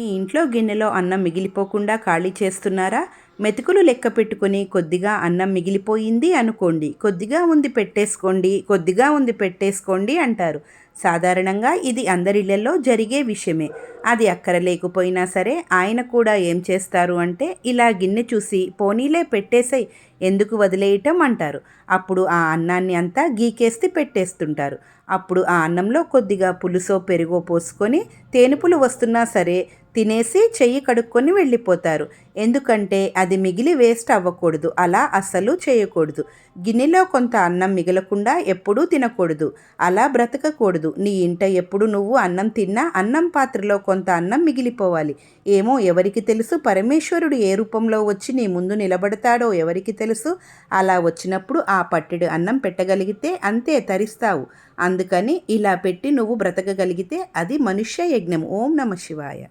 మీ ఇంట్లో గిన్నెలో అన్నం మిగిలిపోకుండా ఖాళీ చేస్తున్నారా? మెతుకులు లెక్క పెట్టుకుని కొద్దిగా అన్నం మిగిలిపోయింది అనుకోండి. కొద్దిగా ఉంది పెట్టేసుకోండి కొద్దిగా ఉంది పెట్టేసుకోండి అంటారు. సాధారణంగా ఇది అందరిళ్ళలో జరిగే విషయమే. అది అక్కర లేకపోయినా సరే ఆయన కూడా ఏం చేస్తారు అంటే ఇలా గిన్నె చూసి పోనీలే పెట్టేసాయి ఎందుకు వదిలేయటం అంటారు. అప్పుడు ఆ అన్నాన్ని అంతా గీకేస్తే పెట్టేస్తుంటారు. అప్పుడు ఆ అన్నంలో కొద్దిగా పులుసో పెరుగో పోసుకొని తేనుపులు వస్తున్నా సరే తినేసి చెయ్యి కడుక్కొని వెళ్ళిపోతారు. ఎందుకంటే అది అది మిగిలి వేస్ట్ అవ్వకూడదు. అలా అస్సలు చేయకూడదు. గిన్నెలో కొంత అన్నం మిగలకుండా ఎప్పుడూ తినకూడదు. అలా బ్రతకకూడదు. నీ ఇంట ఎప్పుడు నువ్వు అన్నం తిన్నా అన్నం పాత్రలో కొంత అన్నం మిగిలిపోవాలి. ఏమో ఎవరికి తెలుసు? పరమేశ్వరుడు ఏ రూపంలో వచ్చి నీ ముందు నిలబడతాడో ఎవరికి తెలుసు? అలా వచ్చినప్పుడు ఆ పట్టెడు అన్నం పెట్టగలిగితే అంతే తరిస్తావు. అందుకని ఇలా పెట్టి నువ్వు బ్రతకగలిగితే అది మనుష్య యజ్ఞం. ఓం నమ శివాయ.